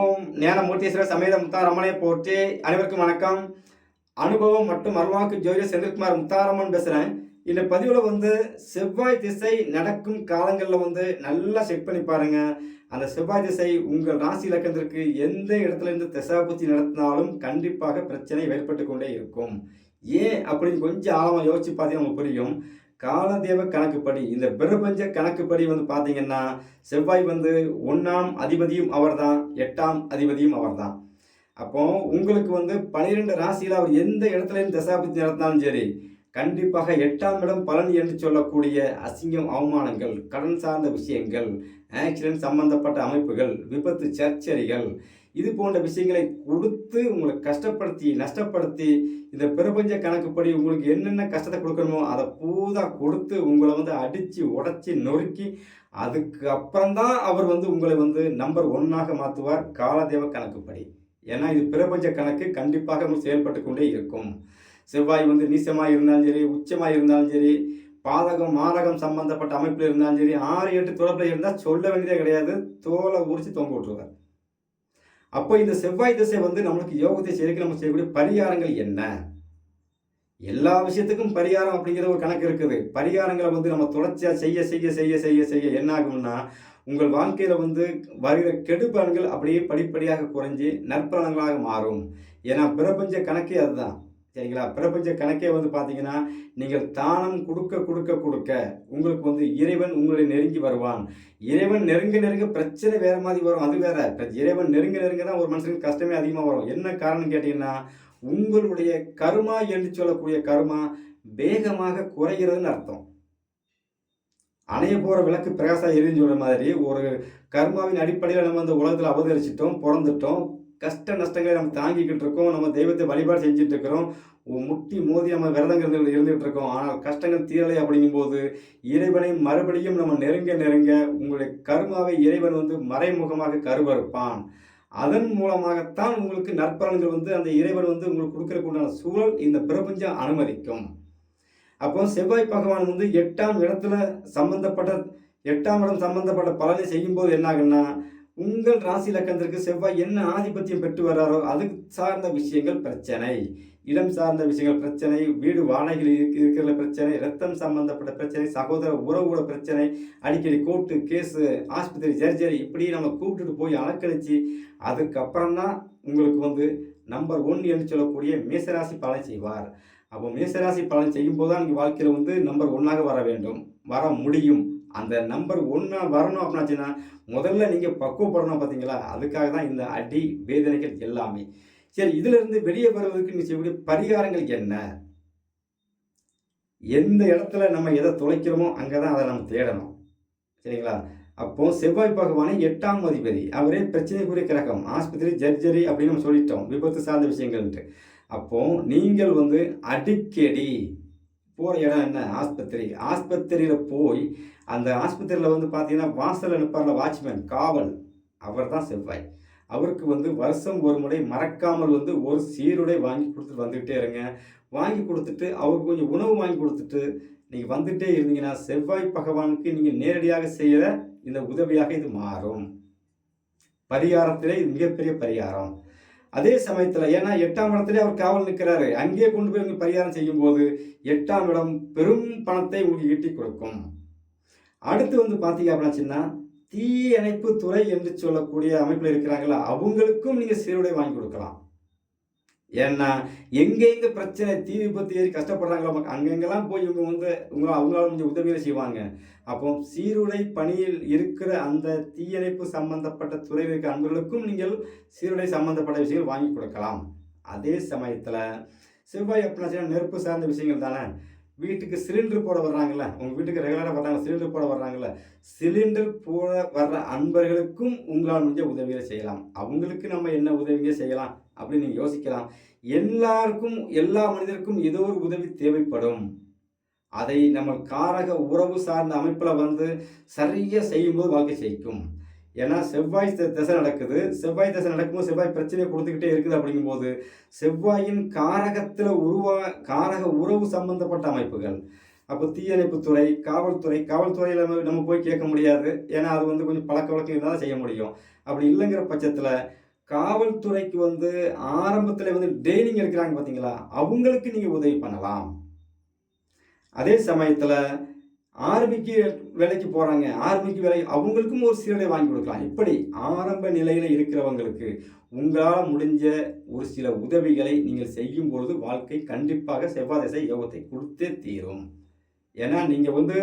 ஓம் ஞானமூர்த்தீஸ்வர சமேத முத்தாரம்மனை போற்றி அனைவருக்கும் வணக்கம். அனுபவம் மற்றும் அருள்வாக்கு ஜோதிடர் செந்தில்குமார் முத்தாரம்மன் பேசுகிறேன் இந்த பதிவில் வந்து செவ்வாய் திசை நடக்கும் காலங்களில் வந்து நல்லா செக் பண்ணி பாருங்க. அந்த செவ்வாய் திசை உங்கள் ராசி இலக்கத்திற்கு எந்த இடத்துல இருந்து திசாபுத்தி நடத்தினாலும் கண்டிப்பாக பிரச்சனை ஏற்பட்டு கொண்டே இருக்கும். ஏன் அப்படின்னு கொஞ்சம் ஆழமாக யோசிச்சு பார்த்தீங்கன்னா உங்களுக்கு புரியும். காலதேவ கணக்குப்படி இந்த பிரபஞ்ச கணக்குப்படி வந்து பார்த்தீங்கன்னா செவ்வாய் வந்து ஒன்றாம் அதிபதியும் அவர்தான் எட்டாம் அதிபதியும் அவர்தான். அப்போ உங்களுக்கு வந்து பனிரெண்டு ராசியில் அவர் எந்த இடத்துலையும் தசாபதி நடத்தினாலும் சரி கண்டிப்பாக எட்டாம் இடம் பலன் என்று சொல்லக்கூடிய அசிங்கம் அவமானங்கள் கடன் சார்ந்த விஷயங்கள் ஆக்சிடென்ட் சம்பந்தப்பட்ட அமைப்புகள் விபத்து சர்ச்சரிகள் இது போன்ற விஷயங்களை கொடுத்து உங்களை கஷ்டப்படுத்தி நஷ்டப்படுத்தி இந்த பிரபஞ்ச கணக்குப்படி உங்களுக்கு என்னென்ன கஷ்டத்தை கொடுக்கணுமோ அதை பூதா கொடுத்து உங்களை வந்து அடித்து உடச்சி நொறுக்கி அதுக்கு அப்புறம்தான் அவர் வந்து உங்களை வந்து நம்பர் ஒன்னாக மாற்றுவார் காலதேவ கணக்குப்படி. ஏன்னா இது பிரபஞ்ச கணக்கு கண்டிப்பாக உங்களுக்கு செயல்பட்டு கொண்டே இருக்கும். செவ்வாய் வந்து நீசமாக இருந்தாலும் சரி உச்சமாக இருந்தாலும் சரி பாதகம் மாரகம் சம்பந்தப்பட்ட அமைப்பில் இருந்தாலும் சரி ஆறு எட்டு தொடர்பில் இருந்தால் சொல்ல வேண்டியதே கிடையாது. தோலை உரிச்சு தொங்க விட்டுருவார். அப்போ இந்த செவ்வாய் திசை வந்து நம்மளுக்கு யோகத்தை செய்யறதுக்கு நம்ம செய்யக்கூடிய பரிகாரங்கள் என்ன? எல்லா விஷயத்துக்கும் பரிகாரம் அப்படிங்கிற ஒரு கணக்கு இருக்குது. பரிகாரங்களை வந்து நம்ம தொடர்ச்சியாக செய்ய செய்ய செய்ய செய்ய செய்ய என்ன ஆகும்னா உங்கள் வாழ்க்கையில் வந்து வருகிற கெடுபலன்கள் அப்படியே படிப்படியாக குறைஞ்சி நற்பலன்களாக மாறும். ஏன்னா பிரபஞ்ச கணக்கே அதுதான். சரிங்களா? பிரபஞ்ச கணக்கே வந்து பார்த்தீங்கன்னா நீங்கள் தானம் கொடுக்க கொடுக்க கொடுக்க உங்களுக்கு வந்து இறைவன் உங்களை நெருங்கி வருவான். இறைவன் நெருங்க நெருங்க பிரச்சனை வேறு மாதிரி வரும். அது வேற. இறைவன் நெருங்க நெருங்க தான் ஒரு மனுஷனுக்கு கஷ்டமே அதிகமாக வரும். என்ன காரணம் கேட்டிங்கன்னா உங்களுடைய கருமா என்று சொல்லக்கூடிய கருமா வேகமாக குறைகிறதுன்னு அர்த்தம். அணைய போகிற விளக்கு பிரகாசம் எரிஞ்சு சொல்கிற மாதிரி ஒரு கர்மாவின் அடிப்படையில் நம்ம அந்த உலகத்தில் அவதரிச்சிட்டோம் பிறந்துட்டோம். கஷ்ட நஷ்டங்களை நம்ம தாங்கிக்கிட்டு இருக்கோம். நம்ம தெய்வத்தை வழிபாடு செஞ்சுட்டு இருக்கிறோம். முட்டி மோதி நம்ம விரதங்கிறது இருந்துகிட்டு இருக்கோம். ஆனால் கஷ்டங்கள் தீரலை அப்படிங்கும்போது இறைவனை மறுபடியும் நம்ம நெருங்க நெருங்க உங்களுடைய கருமாவை இறைவன் வந்து மறைமுகமாக கருவறுப்பான். அதன் மூலமாகத்தான் உங்களுக்கு நற்பலன்கள் வந்து அந்த இறைவன் வந்து உங்களுக்கு கொடுக்கறக்குண்டான சூழல் இந்த பிரபஞ்சம் அனுமதிக்கும். அப்போ செவ்வாய் பகவான் வந்து எட்டாம் இடத்துல சம்பந்தப்பட்ட எட்டாம் இடம் சம்பந்தப்பட்ட பலனை செய்யும்போது என்ன ஆகுன்னா உங்கள் ராசி லக்கணத்திற்கு செவ்வாய் என்ன ஆதிபத்தியம் பெற்று வர்றாரோ அது சார்ந்த விஷயங்கள் பிரச்சனை. இடம் சார்ந்த விஷயங்கள் பிரச்சனை வீடு வாடகைகள் இருக்கிற பிரச்சனை ரத்தம் சம்பந்தப்பட்ட பிரச்சனை சகோதர உறவுகள பிரச்சனை அடிக்கடி கோர்ட்டு கேஸு ஆஸ்பத்திரி சர்ஜரி இப்படி நம்ம கூப்பிட்டுட்டு போய் அலக்கழிச்சு அதுக்கப்புறம் தான் உங்களுக்கு வந்து நம்பர் ஒன் என்று சொல்லக்கூடிய மேசராசி பலன் செய்வார். அப்போ மேசராசி பலன் செய்யும்போது தான் நீங்கள் வாழ்க்கையில் வந்து நம்பர் ஒன்றாக வர வேண்டும். வர முடியும். அந்த நம்பர் ஒன்றா வரணும் அப்படின்னாச்சுன்னா முதல்ல நீங்கள் பக்குவப்படணும் பார்த்தீங்களா? அதுக்காக தான் இந்த அடி வேதனைகள் எல்லாமே. சரி இதிலிருந்து வெளியே வருவதற்கு நீங்கள் செய்யக்கூடிய பரிகாரங்கள் என்ன? எந்த இடத்துல நம்ம எதை தொலைக்கிறோமோ அங்கே தான் அதை நம்ம தேடணும். சரிங்களா? அப்போ செவ்வாய் பகவானை எட்டாம் அதிபதி அவரே பிரச்சனைக்குரிய கிரகம் ஆஸ்பத்திரி ஜர்ஜரி அப்படின்னு நம்ம சொல்லிட்டோம். விபத்து சார்ந்த விஷயங்கள்ட்டு அப்போ நீங்கள் வந்து அடிக்கடி போகிற இடம் என்ன? ஆஸ்பத்திரி. ஆஸ்பத்திரியில் போய் அந்த ஆஸ்பத்திரியில் வந்து பார்த்தீங்கன்னா வாசலில் நிற்பார்ல வாட்ச்மேன் காவல். அவர் தான் செவ்வாய். அவருக்கு வந்து வருஷம் ஒரு முறை மறக்காமல் வந்து ஒரு சீருடை வாங்கி கொடுத்துட்டு வந்துக்கிட்டே இருங்க. வாங்கி கொடுத்துட்டு அவருக்கு கொஞ்சம் உணவு வாங்கி கொடுத்துட்டு நீங்கள் வந்துகிட்டே இருந்தீங்கன்னா செவ்வாய் பகவானுக்கு நீங்கள் நேரடியாக செய்கிற இந்த உதவியாக இது மாறும். பரிகாரத்திலே இது மிகப்பெரிய பரிகாரம். அதே சமயத்தில் ஏன்னா எட்டாம் இடத்துல அவர் காவல் நிற்கிறாரு. அங்கேயே கொண்டு போய் உங்களுக்கு பரிகாரம் செய்யும்போது எட்டாம் இடம் பெரும் பணத்தை உங்களுக்கு ஈட்டி கொடுக்கும். அடுத்து வந்து பார்த்தீங்க அப்படின்னா தீயணைப்பு துறை என்று சொல்லக்கூடிய அமைப்பில் இருக்கிறாங்களா அவங்களுக்கும் நீங்கள் சீருடை வாங்கி கொடுக்கலாம். ஏன்னா எங்கெங்க பிரச்சனை தீ விபத்து ஏறி கஷ்டப்படுறாங்களோ அங்கெங்கெல்லாம் போய் இவங்க வந்து உங்களை அவங்களால கொஞ்சம் உதவிகளை செய்வாங்க. அப்போ சீருடை பணியில் இருக்கிற அந்த தீயணைப்பு சம்பந்தப்பட்ட துறையில் இருக்கிற அன்பர்களுக்கும் நீங்கள் சீருடை சம்பந்தப்பட்ட விஷயங்கள் வாங்கி கொடுக்கலாம். அதே சமயத்தில் செவ்வாய் அப்படின்னா நெருப்பு சார்ந்த விஷயங்கள் தானே? வீட்டுக்கு சிலிண்டர் போட வர்றாங்களே உங்கள் வீட்டுக்கு ரெகுலராக வர்றாங்க சிலிண்டர் போட வர்றாங்கள சிலிண்டர் போட வர்ற அன்பர்களுக்கும் உங்களால் முடிஞ்ச உதவியை செய்யலாம். அவங்களுக்கு நம்ம என்ன உதவிங்க செய்யலாம்? அப்படின்னு நீங்கள் யோசிக்கலாம். எல்லாருக்கும் எல்லா மனிதருக்கும் ஏதோ ஒரு உதவி தேவைப்படும். அதை நம்ம காரக உறவு சார்ந்த அமைப்பில் வந்து சரியாக செய்யும்போது வாழ்க்கை செய்யும் ஏன்னா செவ்வாய் திசை நடக்குது. செவ்வாய் திசை நடக்கும்போது செவ்வாய் பிரச்சனையை கொடுத்துக்கிட்டே இருக்குது அப்படிங்கும்போது செவ்வாயின் காரகத்தில் உருவா காரக உறவு சம்பந்தப்பட்ட அமைப்புகள். அப்போ தீயணைப்புத்துறை காவல்துறை காவல்துறையில் நம்ம போய் கேட்க முடியாது. ஏன்னா அது வந்து கொஞ்சம் பழக்க வழக்கம் இருந்தால் செய்ய முடியும். அப்படி இல்லைங்கிற பட்சத்தில் காவல்துறைக்கு வந்து ஆரம்பத்தில் வந்து ட்ரைனிங் இருக்கிறாங்க பார்த்தீங்களா அவங்களுக்கு நீங்கள் உதவி பண்ணலாம். அதே சமயத்தில் ஆர்மிக்கு வேலைக்கு போகிறாங்க ஆர்மிக்கு வேலை அவங்களுக்கும் ஒரு சீருடை வாங்கி கொடுக்கலாம். இப்படி ஆரம்ப நிலையில் இருக்கிறவங்களுக்கு உங்களால் முடிஞ்ச ஒரு சில உதவிகளை நீங்கள் செய்யும் பொழுது வாழ்க்கை கண்டிப்பாக செவ்வாய் திசை யோகத்தை கொடுத்தே தீரும். ஏன்னா நீங்கள் வந்து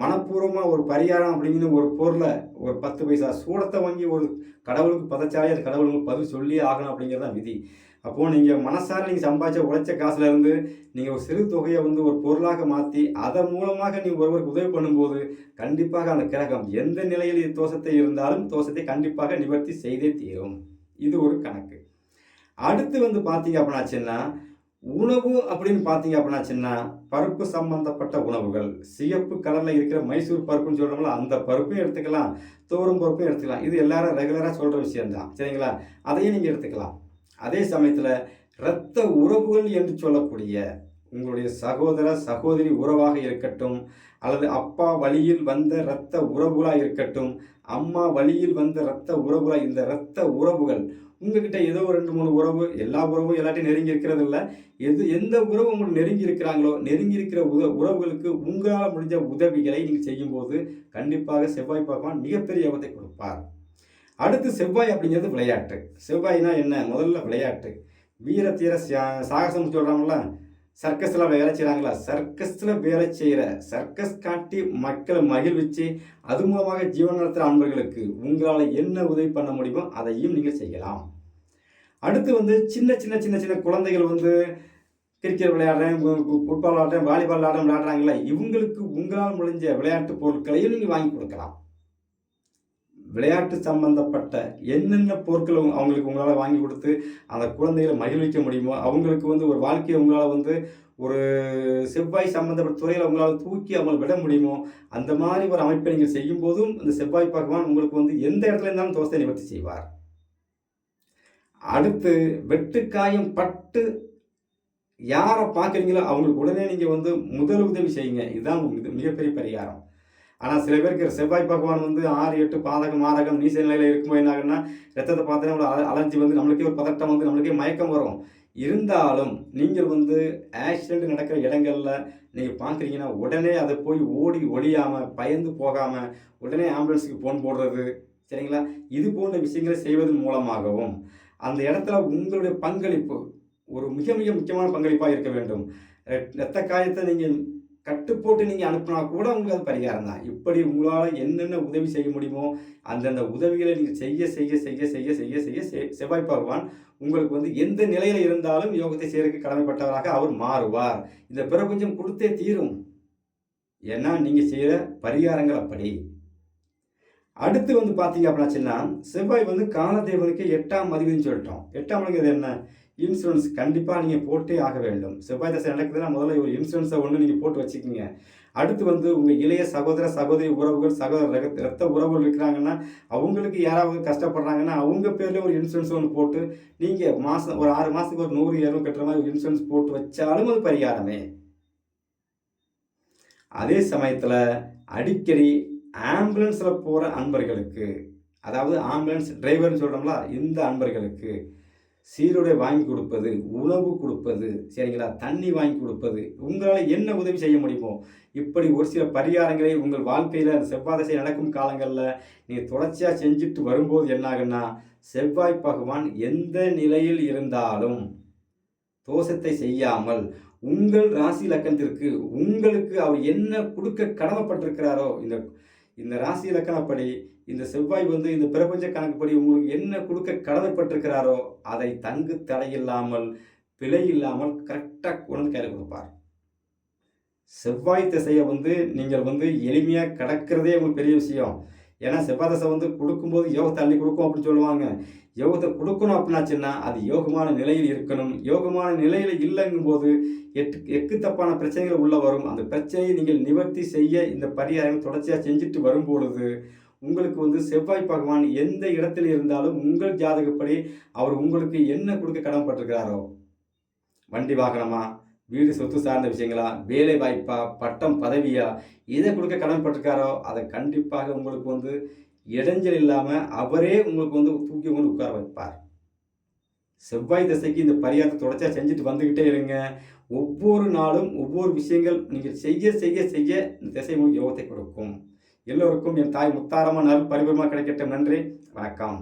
மனப்பூர்வமாக ஒரு பரிகாரம் அப்படிங்கிற ஒரு பொருளை ஒரு பத்து பைசா சூடத்தை வாங்கி ஒரு கடவுளுக்கு பதச்சாலே அது கடவுளுக்கு பதில் சொல்லி ஆகணும் அப்படிங்கிறது தான் விதி. அப்போது நீங்கள் மனசார நீங்கள் சம்பாதிச்ச உழைச்ச காசுலேருந்து நீங்கள் ஒரு சிறு தொகையை வந்து ஒரு பொருளாக மாற்றி அதன் மூலமாக நீங்கள் ஒருவருக்கு உதவி பண்ணும்போது கண்டிப்பாக அந்த கிரகம் எந்த நிலையில் தோஷத்தை இருந்தாலும் தோஷத்தை கண்டிப்பாக நிவர்த்தி செய்தே தீரும். இது ஒரு கணக்கு. அடுத்து வந்து பார்த்தீங்க அப்படின்னாச்சுன்னா உணவு அப்படின்னு பார்த்தீங்க அப்படின்னாச்சுன்னா பருப்பு சம்பந்தப்பட்ட உணவுகள். சிகப்பு கலரில் இருக்கிற மைசூர் பருப்புன்னு சொல்கிறோம்ல அந்த பருப்பையும் எடுத்துக்கலாம். தோறும் பருப்பும் எடுத்துக்கலாம். இது எல்லாரும் ரெகுலராக சொல்கிற விஷயம்தான். சரிங்களா? அதையும் நீங்கள் எடுத்துக்கலாம். அதே சமயத்தில் இரத்த உறவுகள் என்று சொல்லக்கூடிய உங்களுடைய சகோதர சகோதரி உறவாக இருக்கட்டும் அல்லது அப்பா வழியில் வந்த இரத்த உறவுகளாக இருக்கட்டும் அம்மா வழியில் வந்த இரத்த உறவுகளாக இந்த இரத்த உறவுகள் உங்ககிட்ட ஏதோ ஒரு ரெண்டு மூணு உறவு எல்லா உறவும் எல்லாத்தையும் நெருங்கி இருக்கிறது இல்லை எது எந்த உறவு உங்களுக்கு நெருங்கி இருக்கிறாங்களோ நெருங்கி இருக்கிற உத உறவுகளுக்கு உங்களால் முடிஞ்ச உதவிகளை நீங்கள் செய்யும்போது கண்டிப்பாக செவ்வாய் பகவான் மிகப்பெரிய யோகத்தை கொடுப்பார். அடுத்து செவ்வாய் அப்படிங்கிறது விளையாட்டு. செவ்வாய்னா என்ன? முதல்ல விளையாட்டு. வீர தீர சா- சாகசம் சொல்கிறாங்களா சர்க்கஸில் வேலை செய்கிறாங்களா சர்க்கஸில் வேலை செய்கிற சர்க்கஸ் காட்டி மக்களை மகிழ்விச்சு அது மூலமாக ஜீவன் நடத்துகிற அன்பர்களுக்கு உங்களால் என்ன உதவி பண்ண முடியுமோ அதையும் நீங்கள் செய்யலாம். அடுத்து வந்து சின்ன சின்ன சின்ன சின்ன குழந்தைகள் வந்து கிரிக்கெட் விளையாடுறேன் ஃபுட்பால் விளையாடுறேன் வாலிபால் விளையாடுறேன் விளையாடுறாங்களே இவங்களுக்கு உங்களால் முடிஞ்ச விளையாட்டு பொருட்களையும் நீங்கள் வாங்கி கொடுக்கலாம். விளையாட்டு சம்பந்தப்பட்ட என்னென்ன பொருட்கள் அவங்களுக்கு உங்களால் வாங்கி கொடுத்து அந்த குழந்தைகளை மகிழ்விக்க முடியுமோ அவங்களுக்கு வந்து ஒரு வாழ்க்கையை உங்களால் வந்து ஒரு செவ்வாய் சம்பந்தப்பட்ட துறையில் உங்களால் தூக்கி அவங்களை விட முடியுமோ அந்த மாதிரி ஒரு அமைப்பை நீங்கள் செய்யும் போதும் இந்த செவ்வாய் பகவான் உங்களுக்கு வந்து எந்த இடத்துல இருந்தாலும் தோசை நிவர்த்தி செய்வார். அடுத்து வெட்டுக்காயம் பட்டு யாரை பார்க்குறீங்களோ அவங்களுக்கு உடனே நீங்கள் வந்து முதல் உதவி செய்யுங்க. இதுதான் மிக- மிகப்பெரிய பரிகாரம். ஆனால் சில பேருக்கு செவ்வாய் பகவான் வந்து ஆறு எட்டு பாதகம் மாதகம் நீச நிலையில் இருக்கும்போது என்ன ஆகுன்னா ரத்தத்தை பார்த்தோன்னா ஒரு அலர்ஜி வந்து நம்மளுக்கே ஒரு பதட்டம் வந்து நம்மளுக்கே மயக்கம் வரும். இருந்தாலும் நீங்கள் வந்து ஆக்சிடென்ட் நடக்கிற இடங்களில் நீங்கள் பார்க்குறீங்கன்னா உடனே அதை போய் ஓடி ஒழியாமல் பயந்து போகாமல் உடனே ஆம்புலன்ஸுக்கு ஃபோன் போடுறது சரிங்களா? இது போன்ற விஷயங்களை செய்வதன் மூலமாகவும் அந்த இடத்துல உங்களுடைய பங்களிப்பு ஒரு மிக மிக முக்கியமான பங்களிப்பாக இருக்க வேண்டும். ரத்த காயத்தை நீங்கள் கட்டு போட்டு நீங்கள் அனுப்பினா கூட உங்களுக்கு அது பரிகாரம் தான். இப்படி உங்களால் என்னென்ன உதவி செய்ய முடியுமோ அந்தந்த உதவிகளை நீங்கள் செய்ய செய்ய செய்ய செய்ய செய்ய செய்ய செவ்வாய் பகவான் உங்களுக்கு வந்து எந்த நிலையில் இருந்தாலும் யோகத்தை செய்யறதுக்கு கடமைப்பட்டவராக அவர் மாறுவார். இந்த பிரபஞ்சம் கொடுத்தே தீரும். ஏன்னா நீங்கள் செய்கிற பரிகாரங்கள் அப்படி. அடுத்து வந்து பார்த்தீங்க அப்படின்னாச்சுன்னா செவ்வாய் வந்து காலதேவனுக்கு எட்டாம் அதிபதினு சொல்லிட்டோம். எட்டாம் அதிபதி என்ன? இன்சூரன்ஸ் கண்டிப்பாக நீங்கள் போட்டே ஆக வேண்டும். செவ்வாய் தசை நடக்குதுன்னா முதல்ல ஒரு இன்சூரன்ஸை ஒன்று நீங்கள் போட்டு வச்சுக்கோங்க. அடுத்து வந்து உங்கள் இளைய சகோதர சகோதரி உறவுகள் சகோதர ரக- ரத்த உறவுகள் இருக்கிறாங்கன்னா அவங்களுக்கு யாராவது கஷ்டப்படுறாங்கன்னா அவங்க பேர்லேயும் ஒரு இன்சூரன்ஸ் ஒன்று போட்டு நீங்கள் மாதம் ஒரு ஆறு மாதத்துக்கு ஒரு நூறு இரநூறு கட்டுற மாதிரி ஒரு இன்சூரன்ஸ் போட்டு வச்சாலும் அது பரிகாரமே. அதே சமயத்தில் அடிக்கடி ஆம்புலன்ஸில் போகிற அன்பர்களுக்கு அதாவது ஆம்புலன்ஸ் டிரைவர்னு சொல்கிறோம்ல இந்த அன்பர்களுக்கு சீருடை வாங்கி கொடுப்பது உணவு கொடுப்பது சரிங்களா? தண்ணி வாங்கி கொடுப்பது உங்களால் என்ன உதவி செய்ய முடியுமோ இப்படி ஒரு சில பரிகாரங்களை உங்கள் வாழ்க்கையில் அந்த செவ்வாதசை நடக்கும் காலங்களில் நீங்கள் தொடர்ச்சியாக செஞ்சுட்டு வரும்போது என்னாகுன்னா செவ்வாய் பகவான் எந்த நிலையில் இருந்தாலும் தோஷத்தை செய்யாமல் உங்கள் ராசி லக்கணத்திற்கு உங்களுக்கு அவர் என்ன கொடுக்க கடமைப்பட்டிருக்கிறாரோ இந்த இந்த ராசி இலக்கணப்படி இந்த செவ்வாய் வந்து இந்த பிரபஞ்ச கணக்குப்படி உங்களுக்கு என்ன கொடுக்க கடமைப்பட்டிருக்கிறாரோ அதை தங்கு தடையில்லாமல் பிழை இல்லாமல் கரெக்டாக கொண்டு கையில் கொடுப்பார். செவ்வாய் திசையை வந்து நீங்கள் வந்து எளிமையாக கடக்கிறதே உங்களுக்கு பெரிய விஷயம். ஏன்னா செவ்வாய் தசை வந்து கொடுக்கும்போது யோகத்தை அள்ளி கொடுக்கும் அப்படின்னு சொல்லுவாங்க. யோகத்தை கொடுக்கணும் அப்படின்னாச்சுன்னா அது யோகமான நிலையில் இருக்கணும். யோகமான நிலையில் இல்லைங்கும் போது எட்டு எக்கு தப்பான பிரச்சனைகள் உள்ளே வரும். அந்த பிரச்சனையை நீங்கள் நிவர்த்தி செய்ய இந்த பரிகாரம் தொடர்ச்சியாக செஞ்சுட்டு வரும் பொழுது உங்களுக்கு வந்து செவ்வாய் பகவான் எந்த இடத்தில் இருந்தாலும் உங்கள் ஜாதகப்படி அவர் உங்களுக்கு என்ன கொடுக்க கடமைப்பட்டிருக்கிறாரோ வண்டி வாகனமா? வீடு சொத்து சார்ந்த விஷயங்களா? வேலை வாய்ப்பா? பட்டம் பதவியா? இதை கொடுக்க கடமைப்பட்டிருக்காரோ அதை கண்டிப்பாக உங்களுக்கு வந்து இடைஞ்சல் இல்லாமல் அவரே உங்களுக்கு வந்து தூக்கி கொண்டு உட்கார வைப்பார். செவ்வாய் திசைக்கு இந்த பரிகாரத்தை தொடர்ச்சியாக செஞ்சுட்டு வந்துக்கிட்டே இருங்க. ஒவ்வொரு நாளும் ஒவ்வொரு விஷயங்கள் நீங்கள் செய்ய செய்ய செய்ய இந்த திசை உங்களுக்கு யோகத்தை கொடுக்கும். எல்லோருக்கும் என் தாய் முத்தாரமான நல் பரிபூர்மா கிடைக்கட்டும். நன்றி. வணக்கம்.